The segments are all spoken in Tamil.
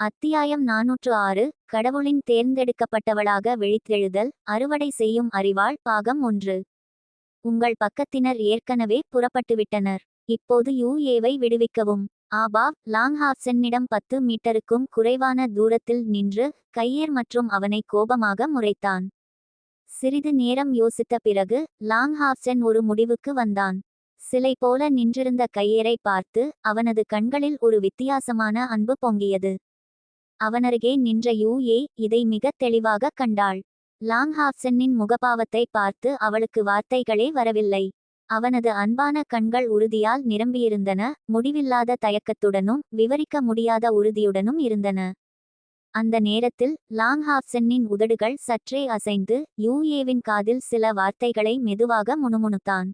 அத்தியாயம் நாநூற்று ஆறு கடவுளின் தேர்ந்தெடுக்கப்பட்டவளாக விழித்தெழுதல் அறுவடை செய்யும் அறிவாள் பாகம் ஒன்று. உங்கள் பக்கத்தினர் ஏற்கனவே புறப்பட்டுவிட்டனர். இப்போது யூஏவை விடுவிக்கவும். ஆபாவ் லாங்ஹாப்சென்னிடம் பத்து மீட்டருக்கும் குறைவான தூரத்தில் நின்று கையேர் மற்றும் அவனை கோபமாக முறைத்தான். சிறிது நேரம் யோசித்த பிறகு லாங்ஹாப்சென் ஒரு முடிவுக்கு வந்தான். சிலை போல நின்றிருந்த கையேரை பார்த்து அவனது கண்களில் ஒரு வித்தியாசமான அன்பு பொங்கியது. அவனருகே நின்ற யூஏ இதை மிகத் தெளிவாக கண்டாள். லாங்ஹாப்சென்னின் முகபாவத்தை பார்த்து அவளுக்கு வார்த்தைகளே வரவில்லை. அவனது அன்பான கண்கள் உறுதியால் நிரம்பியிருந்தன முடிவில்லாத தயக்கத்துடனும் விவரிக்க முடியாத உறுதியுடனும் இருந்தன. அந்த நேரத்தில் லாங்ஹாப்சென்னின் உதடுகள் சற்றே அசைந்து யூஏவின் காதில் சில வார்த்தைகளை மெதுவாக முணுமுணுத்தான்.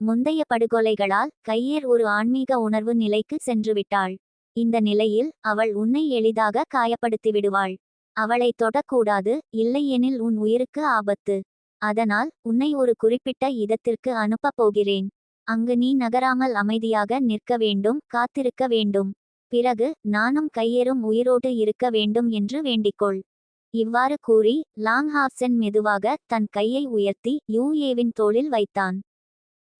முந்தைய படுகொலைகளால் கையேர் ஒரு ஆன்மீக உணர்வு நிலைக்கு சென்றுவிட்டாள். இந்த நிலையில் அவள் உன்னை எளிதாக காயப்படுத்தி விடுவாள் அவளை தொடக்கூடாது இல்லையெனில் உன் உயிருக்கு ஆபத்து. அதனால் உன்னை ஒரு குறிப்பிட்ட இடத்திற்கு அனுப்பப் போகிறேன். அங்கு நீ நகராமல் அமைதியாக நிற்க வேண்டும் காத்திருக்க வேண்டும். பிறகு நானும் கையேறும் உயிரோடு இருக்க வேண்டும் என்று வேண்டிக்கொள். இவ்வாறு கூறி லாங்ஹாப்சன் மெதுவாக தன் கையை உயர்த்தி யூஏவின் தோளில் வைத்தான்.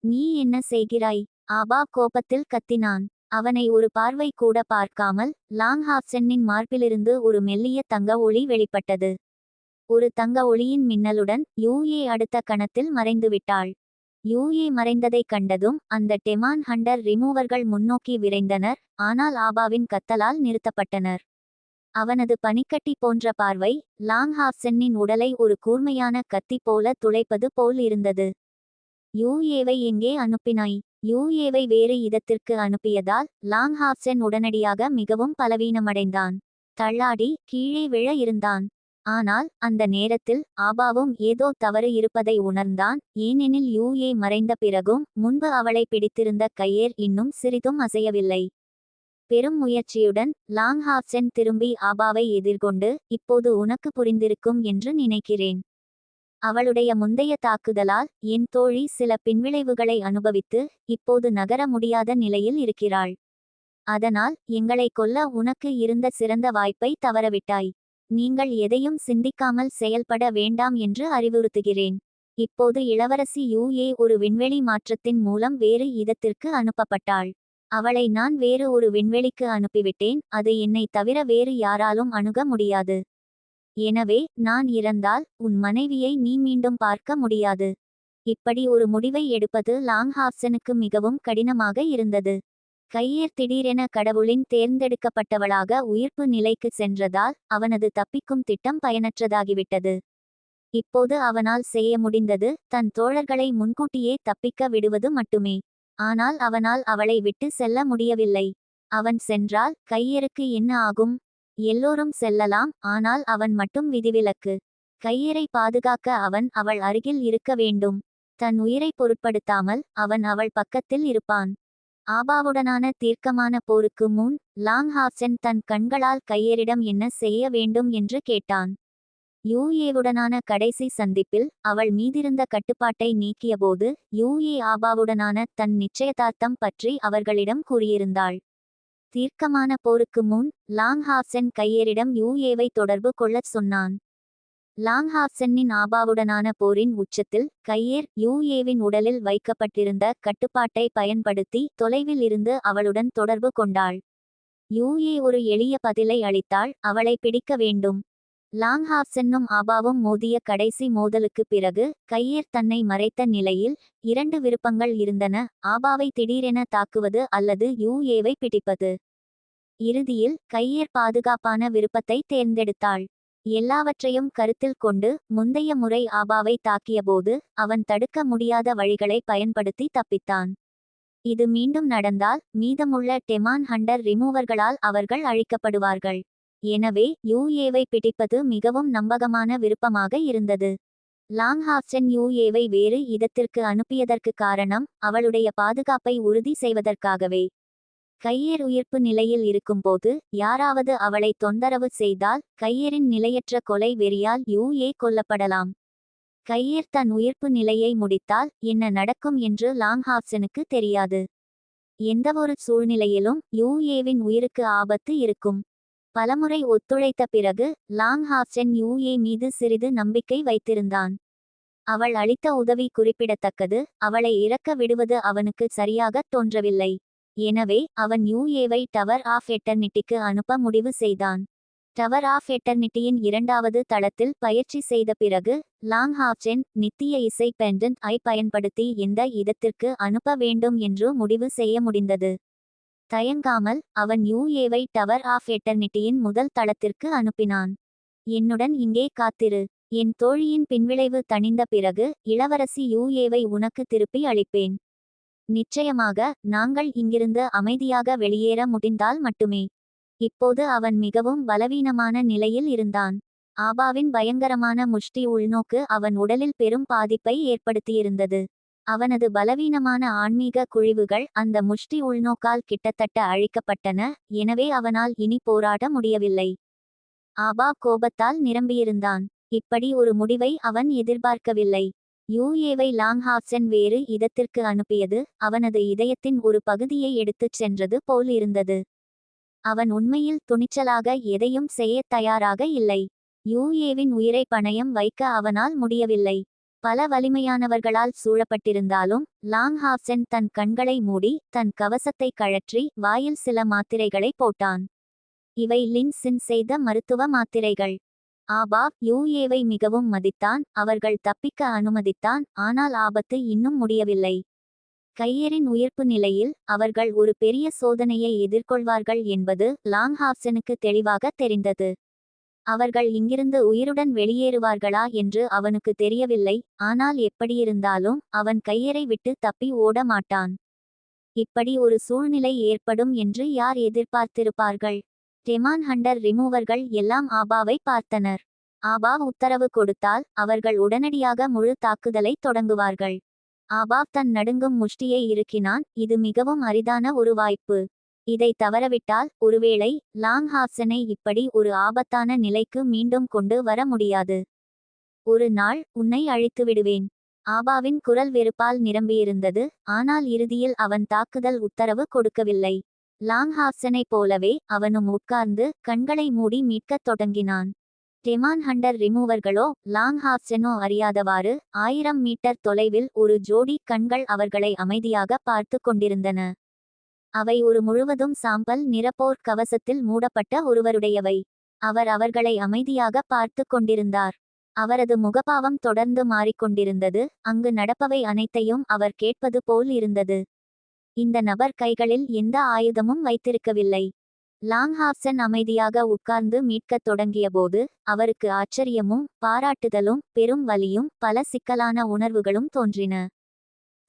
நீ என்ன செய்கிறாய்? ஆபா கோபத்தில் கத்தினான். அவனை ஒரு பார்வை கூட பார்க்காமல் லாங்ஹாப்சென்னின் மார்பிலிருந்து ஒரு மெல்லிய தங்க ஒளி வெளிப்பட்டது. ஒரு தங்க ஒளியின் மின்னலுடன் யூஏ அடுத்த கணத்தில் மறைந்துவிட்டாள் யூஏ மறைந்ததைக் கண்டதும் அந்த டெமான் ஹண்டர் ரிமூவர்கள் முன்னோக்கி விரைந்தனர் ஆனால் ஆபாவின் கத்தலால் நிறுத்தப்பட்டனர். அவனது பனிக்கட்டி போன்ற பார்வை லாங்ஹாப்சென்னின் உடலை ஒரு கூர்மையான கத்தி போல துளைப்பது போல் இருந்தது. யூஏவை எங்கே அனுப்பினாய்? யூஏவை வேறு இடத்திற்கு அனுப்பியதால் லாங்ஹாப்சென் உடனடியாக மிகவும் பலவீனமடைந்தான். தள்ளாடி கீழே விழ இருந்தான். ஆனால் அந்த நேரத்தில் ஆபாவும் ஏதோ தவறு இருப்பதை உணர்ந்தான். ஏனெனில் யூஏ மறைந்த பிறகும் முன்பு அவளை பிடித்திருந்த கையேர் இன்னும் சிறிதும் அசையவில்லை. பெரும் முயற்சியுடன் லாங்ஹாப்சென் திரும்பி ஆபாவை எதிர்கொண்டு இப்போது உனக்கு புரிந்திருக்கும் என்று நினைக்கிறேன். அவளுடைய முந்தைய தாக்குதலால் என் தோழி சில பின்விளைவுகளை அனுபவித்து இப்போது நகர முடியாத நிலையில் இருக்கிறாள். அதனால் எங்களை கொல்ல உனக்கு இருந்த சிறந்த வாய்ப்பை தவறவிட்டாய். நீங்கள் எதையும் சிந்திக்காமல் செயல்பட வேண்டாம் என்று அறிவுறுத்துகிறேன். இப்போது இளவரசி யூஏ ஒரு விண்வெளி மாற்றத்தின் மூலம் வேறு இதத்திற்கு அனுப்பப்பட்டாள். அவளை நான் வேறு ஒரு விண்வெளிக்கு அனுப்பிவிட்டேன். அது என்னை தவிர வேறு யாராலும் அணுக முடியாது. எனவே நான் இறந்தால் உன் மனைவியை நீ மீண்டும் பார்க்க முடியாது. இப்படி ஒரு முடிவை எடுப்பது லாங்ஹாப்சனுக்கு மிகவும் கடினமாக இருந்தது. கையேர் திடீரென கடவுளின் தேர்ந்தெடுக்கப்பட்டவளாக உயிர்ப்பு நிலைக்கு சென்றதால் அவனது தப்பிக்கும் திட்டம் பயனற்றதாகிவிட்டது. இப்போது அவனால் செய்ய முடிந்தது தன் தோழர்களை முன்கூட்டியே தப்பிக்க விடுவது மட்டுமே. ஆனால் அவனால் அவளை விட்டு செல்ல முடியவில்லை. அவன் சென்றால் கையேருக்கு என்ன ஆகும்? எல்லோரும் செல்லலாம் ஆனால் அவன் மட்டும் விதிவிலக்கு. கையரை பாதுகாக்க அவன் அவள் அருகில் இருக்க வேண்டும். தன் உயிரை பொருட்படுத்தாமல் அவன் அவள் பக்கத்தில் இருப்பான். ஆபாவுடனான தீர்க்கமான போருக்கு முன் லாங் ஹாப்சன் தன் கண்களால் கையரிடம் என்ன செய்ய வேண்டும் என்று கேட்டான். யூஏவுடனான கடைசி சந்திப்பில் அவள் மீதிருந்த கட்டுப்பாட்டை நீக்கியபோது யூஏ ஆபாவுடனான தன் நிச்சயதார்த்தம் பற்றி அவர்களிடம் கூறியிருந்தாள். தீர்க்கமான போருக்கு முன் லாங்ஹாப்சன் கையேரிடம் யூஏவை தொடர்பு கொள்ளச் சொன்னான். லாங்ஹாப்சன்னின் ஆபாவுடனான போரின் உச்சத்தில் கையேர் யூஏவின் உடலில் வைக்கப்பட்டிருந்த கட்டுப்பாட்டை பயன்படுத்தி தொலைவில் இருந்து அவளுடன் தொடர்பு கொண்டாள். யூஏ ஒரு எளிய பதிலை அளித்தாள் அவளை பிடிக்க வேண்டும் லாங்ஹாப்சன்னும் ஆபாவும் மோதிய கடைசி மோதலுக்கு பிறகு கையேர் தன்னை மறைத்த நிலையில் இரண்டு விருப்பங்கள் இருந்தன ஆபாவை திடீரென தாக்குவது அல்லது யூஏவை பிடிப்பது. இறுதியில் கையேர் பாதுகாப்பான விருப்பத்தை தேர்ந்தெடுத்தாள். எல்லாவற்றையும் கருத்தில் கொண்டு முந்தைய முறை ஆபாவை தாக்கியபோது அவன் தடுக்க முடியாத வழிகளை பயன்படுத்தி தப்பித்தான். இது மீண்டும் நடந்தால் மீதமுள்ள டெமான் ஹண்டர் ரிமூவர்களால் அவர்கள் அழிக்கப்படுவார்கள். எனவே யூஏவை பிடிப்பது மிகவும் நம்பகமான விருப்பமாக இருந்தது. லாங்ஹாப்சன் யூஏவை வேறு இடத்திற்கு அனுப்பியதற்கு காரணம் அவளுடைய பாதுகாப்பை உறுதி செய்வதற்காகவே. கையேர் உயிர்ப்பு நிலையில் இருக்கும்போது யாராவது அவளை தொந்தரவு செய்தால் கையேரின் நிலையற்ற கொலை வெறியால் யூஏ கொல்லப்படலாம். கையேர் தன் உயிர்ப்பு நிலையை முடித்தால் என்ன நடக்கும் என்று லாங்ஹாப்சனுக்கு தெரியாது. எந்தவொரு சூழ்நிலையிலும் யூஏவின் உயிருக்கு ஆபத்து இருக்கும். பலமுறை ஒத்துழைத்த பிறகு லாங் ஹாப்சென் யூஏ மீது சிறிது நம்பிக்கை வைத்திருந்தான். அவள் அளித்த உதவி குறிப்பிடத்தக்கது அவளை இறக்க விடுவது அவனுக்கு சரியாகத் தோன்றவில்லை. எனவே அவன் யூஏவை டவர் ஆஃப் எட்டர்னிட்டிக்கு அனுப்ப முடிவு செய்தான். டவர் ஆஃப் எட்டர்னிட்டியின் இரண்டாவது தளத்தில் பயிற்சி செய்த பிறகு லாங் ஹாஃப்சென் நித்திய இசை பெண்டன்ட் ஐ பயன்படுத்தி இந்த இடத்திற்கு அனுப்ப வேண்டும் என்று முடிவு செய்ய முடிந்தது. தயங்காமல் அவன் யூஏவை டவர் ஆஃப் எட்டர்னிட்டியின் முதல் தளத்திற்கு அனுப்பினான். என்னுடன் இங்கே காத்திரு. என் தோழியின் பின்விளைவு தணிந்த பிறகு இளவரசி யூஏவை உனக்கு திருப்பி அளிப்பேன். நிச்சயமாக நாங்கள் இங்கிருந்து அமைதியாக வெளியேற முடிந்தால் மட்டுமே. இப்போது அவன் மிகவும் பலவீனமான நிலையில் இருந்தான். ஆபாவின் பயங்கரமான முஷ்டி உள்நோக்கு அவன் உடலில் பெரும் பாதிப்பை ஏற்படுத்தியிருந்தது. அவனது பலவீனமான ஆன்மீக குழிவுகள் அந்த முஷ்டி உள்நோக்கால் கிட்டத்தட்ட அழிக்கப்பட்டன எனவே அவனால் இனி போராட முடியவில்லை. ஆபா கோபத்தால் நிரம்பியிருந்தான். இப்படி ஒரு முடிவை அவன் எதிர்பார்க்கவில்லை. யூஏவை லாங்ஹாப்சன் வேறு இடத்திற்கு அனுப்பியது. அவனது இதயத்தின் ஒரு பகுதியை எடுத்துச் சென்றது போல் இருந்தது. அவன் உண்மையில் துணிச்சலாக எதையும் செய்யத் தயாராக இல்லை. யூஏவின் உயிரை பணயம் வைக்க அவனால் முடியவில்லை. பல வலிமையானவர்களால் சூழப்பட்டிருந்தாலும் லாங்ஹாப்சன் தன் கண்களை மூடி தன் கவசத்தை கழற்றி வாயில் சில மாத்திரைகளை போட்டான். இவை லின்சின் செய்த மருத்துவ மாத்திரைகள். ஆபா யூஏவை மிகவும் மதித்தான் அவர்கள் தப்பிக்க அனுமதித்தான் ஆனால் ஆபத்து இன்னும் முடியவில்லை. கையரின் உயிர்ப்பு நிலையில் அவர்கள் ஒரு பெரிய சோதனையை எதிர்கொள்வார்கள் என்பது லாங்ஹாப்சனுக்கு தெளிவாக தெரிந்தது. அவர்கள் இங்கிருந்து உயிருடன் வெளியேறுவார்களா என்று அவனுக்கு தெரியவில்லை ஆனால் எப்படியிருந்தாலும் அவன் கையரை விட்டு தப்பி ஓட மாட்டான். இப்படி ஒரு சூழ்நிலை ஏற்படும் என்று யார் எதிர்பார்த்திருப்பார்கள்? டெமான் ஹண்டர் ரிமூவர்கள் எல்லாம் ஆபாவை பார்த்தனர். ஆபா உத்தரவு கொடுத்தால் அவர்கள் உடனடியாக முழு தாக்குதலை தொடங்குவார்கள். ஆபா தன் நடுங்கும் முஷ்டியை இறுக்கினான். இது மிகவும் அரிதான ஒரு வாய்ப்பு. இதை தவறவிட்டால் ஒருவேளை லாங் ஹாப்சனை இப்படி ஒரு ஆபத்தான நிலைக்கு மீண்டும் கொண்டு வர முடியாது. ஒரு நாள் உன்னை அழித்து விடுவேன். ஆபாவின் குரல் வெறுப்பால் நிரம்பியிருந்தது. ஆனால் இறுதியில் அவன் தாக்குதல் உத்தரவு கொடுக்கவில்லை. லாங் ஹாப்சனைப் போலவே அவனும் உட்கார்ந்து கண்களை மூடி மீட்கத் தொடங்கினான். டெமான் ஹண்டர் ரிமூவர்களோ லாங் ஹாப்செனோ அறியாதவாறு ஆயிரம் மீட்டர் தொலைவில் ஒரு ஜோடி கண்கள் அவர்களை அமைதியாக பார்த்து கொண்டிருந்தன. அவை ஒரு முழுவதும் சாம்பல் நிறப்போர் கவசத்தில் மூடப்பட்ட ஒருவருடையவை. அவர் அவர்களை அமைதியாக பார்த்து கொண்டிருந்தார். அவரது முகபாவம் தொடர்ந்து மாறிக்கொண்டிருந்தது. அங்கு நடப்பவை அனைத்தையும் அவர் கேட்பது போல் இருந்தது. இந்த நபர் கைகளில் எந்த ஆயுதமும் வைத்திருக்கவில்லை. லாங்ஹாப்சன் அமைதியாக உட்கார்ந்து மீட்கத் தொடங்கியபோது அவருக்கு ஆச்சரியமும் பாராட்டுதலும் பெரும் வலியும் பல சிக்கலான உணர்வுகளும் தோன்றின.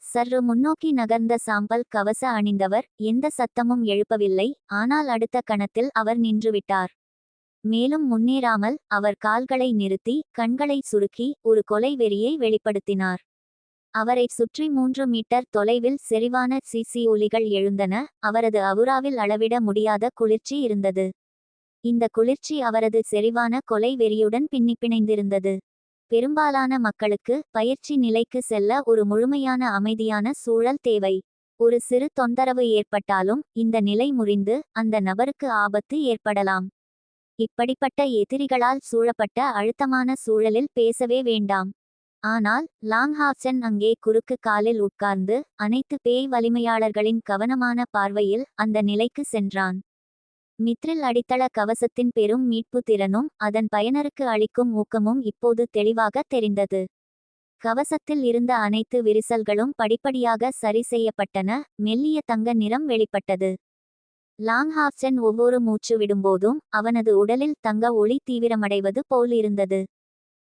சற்று முன்னோக்கி நகர்ந்த சாம்பல் கவச அணிந்தவர் எந்த சத்தமும் எழுப்பவில்லை ஆனால் அடுத்த கணத்தில் அவர் நின்றுவிட்டார். மேலும் முன்னேறாமல் அவர் கால்களை நிறுத்தி கண்களை சுருக்கி ஒரு கொலை வெறியை வெளிப்படுத்தினார். அவரை சுற்றி மூன்று மீட்டர் தொலைவில் செறிவான சிசி ஒலிகள் எழுந்தன. அவரது அவுராவில் அளவிட முடியாத குளிர்ச்சி இருந்தது. இந்த குளிர்ச்சி அவரது செறிவான கொலை வெறியுடன் பின்னிப்பிணைந்திருந்தது. பெரும்பாலான மக்களுக்கு பயிற்சி நிலைக்கு செல்ல ஒரு முழுமையான அமைதியான சூழல் தேவை. ஒரு சிறு தொந்தரவு ஏற்பட்டாலும் இந்த நிலை முறிந்து அந்த நபருக்கு ஆபத்து ஏற்படலாம். இப்படிப்பட்ட எதிரிகளால் சூழப்பட்ட அழுத்தமான சூழலில் பேசவே வேண்டாம். ஆனால் லாங்ஹாப்சன் அங்கே குறுக்கு காலில் உட்கார்ந்து அனைத்து பேய் வலிமையாளர்களின் கவனமான பார்வையில் அந்த நிலைக்கு சென்றான். மித்ரில் அடித்தள கவசத்தின் பெரும் மீட்பு திறனும் அதன் பயனருக்கு அளிக்கும் ஊக்கமும் இப்போது தெளிவாக தெரிந்தது. கவசத்தில் இருந்த அனைத்து விரிசல்களும் படிப்படியாக சரி செய்யப்பட்டன மெல்லிய தங்க நிறம் வெளிப்பட்டது. லாங்ஹாப்சன் ஒவ்வொரு மூச்சு விடும்போதும் அவனது உடலில் தங்க ஒளி தீவிரமடைவது போல் இருந்தது.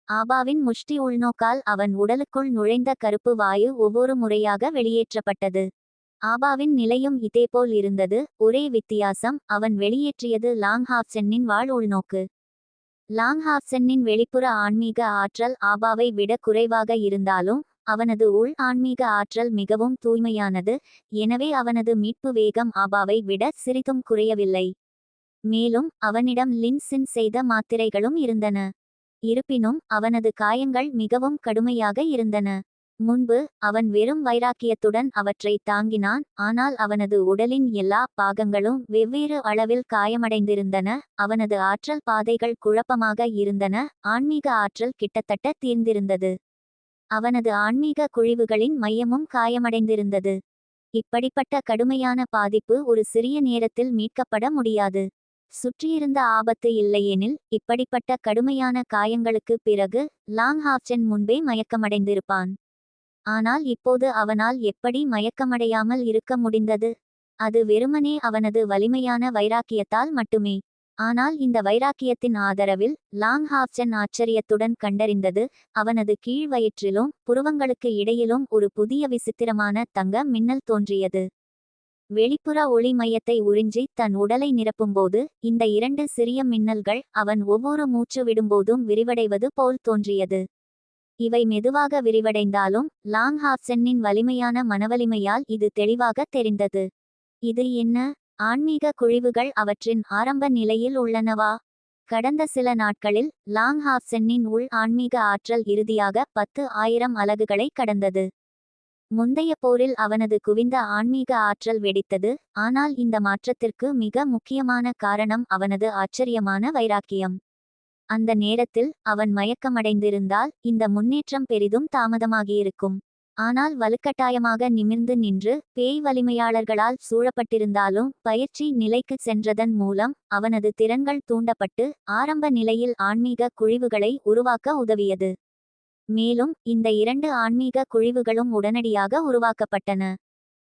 ஆபாவின் முஷ்டி உள்நோக்கால் அவன் உடலுக்குள் நுழைந்த கருப்பு வாயு ஒவ்வொரு முறையாக வெளியேற்றப்பட்டது. ஆபாவின் நிலையும் இதேபோல் இருந்தது. ஒரே வித்தியாசம் அவன் வெளியேற்றியது லாங் ஹாப்சென்னின் வாழ் உள்நோக்கு. லாங் ஹாப்சென்னின் வெளிப்புற ஆன்மீக ஆற்றல் ஆபாவை விட குறைவாக இருந்தாலும் அவனது உள் ஆன்மீக ஆற்றல் மிகவும் தூய்மையானது. எனவே அவனது மீட்பு வேகம் ஆபாவை விட சிறிதும் குறையவில்லை. மேலும் அவனிடம் லின்சின் செய்த மாத்திரைகளும் இருந்தன. இருப்பினும் அவனது காயங்கள் மிகவும் கடுமையாக இருந்தன. முன்பு அவன் வெறும் வைராக்கியத்துடன் அவற்றை தாங்கினான் ஆனால் அவனது உடலின் எல்லா பாகங்களும் வெவ்வேறு அளவில் காயமடைந்திருந்தன அவனது ஆற்றல் பாதைகள் குழப்பமாக இருந்தன ஆன்மீக ஆற்றல் கிட்டத்தட்ட தீர்ந்திருந்தது. அவனது ஆன்மீக குழிவுகளின் மையமும் காயமடைந்திருந்தது. இப்படிப்பட்ட கடுமையான பாதிப்பு ஒரு சிறிய நேரத்தில் மீட்கப்பட முடியாது. சுற்றியிருந்த ஆபத்து இல்லையெனில் இப்படிப்பட்ட கடுமையான காயங்களுக்கு பிறகு லாங் ஹாஃப்சென் முன்பே மயக்கமடைந்திருப்பான். ஆனால் இப்போது அவனால் எப்படி மயக்கமடையாமல் இருக்க முடிந்தது? அது வெறுமனே அவனது வலிமையான வைராக்கியத்தால் மட்டுமே. ஆனால் இந்த வைராக்கியத்தின் ஆதரவில் லாங் ஹாப்சன் ஆச்சரியத்துடன் கண்டறிந்தது அவனது கீழ் வயிற்றிலும் புருவங்களுக்கு இடையிலும் ஒரு புதிய விசித்திரமான தங்க மின்னல் தோன்றியது. வெளிப்புற ஒளி மையத்தை உறிஞ்சி தன் உடலை நிரப்பும்போது இந்த இரண்டு சிறிய மின்னல்கள் அவன் ஒவ்வொரு மூச்சு விடும்போதும் விரிவடைவது போல் தோன்றியது. இவை மெதுவாக விரிவடைந்தாலும் லாங் ஹாப்சென்னின் வலிமையான மனவலிமையால் இது தெளிவாக தெரிந்தது. இது என்ன? ஆன்மீக குழிவுகள் அவற்றின் ஆரம்ப நிலையில் உள்ளனவா? கடந்த சில நாட்களில் லாங் ஹாப்சென்னின் உள் ஆன்மீக ஆற்றல் இறுதியாக பத்து ஆயிரம் அலகுகளை கடந்தது. முந்தைய போரில் அவனது குவிந்த ஆன்மீக ஆற்றல் வெடித்தது ஆனால் இந்த மாற்றத்திற்கு மிக முக்கியமான காரணம் அவனது ஆச்சரியமான வைராக்கியம். அந்த நேரத்தில் அவன் மயக்கமடைந்திருந்தால் இந்த முன்னேற்றம் பெரிதும் தாமதமாகியிருக்கும். ஆனால் வலுக்கட்டாயமாக நிமிர்ந்து நின்று பேய் வலிமையாளர்களால் சூழப்பட்டிருந்தாலும் பயிற்சி நிலைக்கு சென்றதன் மூலம் அவனது திறன்கள் தூண்டப்பட்டு ஆரம்ப நிலையில் ஆன்மீக குழிவுகளை உருவாக்க உதவியது. மேலும் இந்த இரண்டு ஆன்மீக குழிவுகளும் உடனடியாக உருவாக்கப்பட்டன.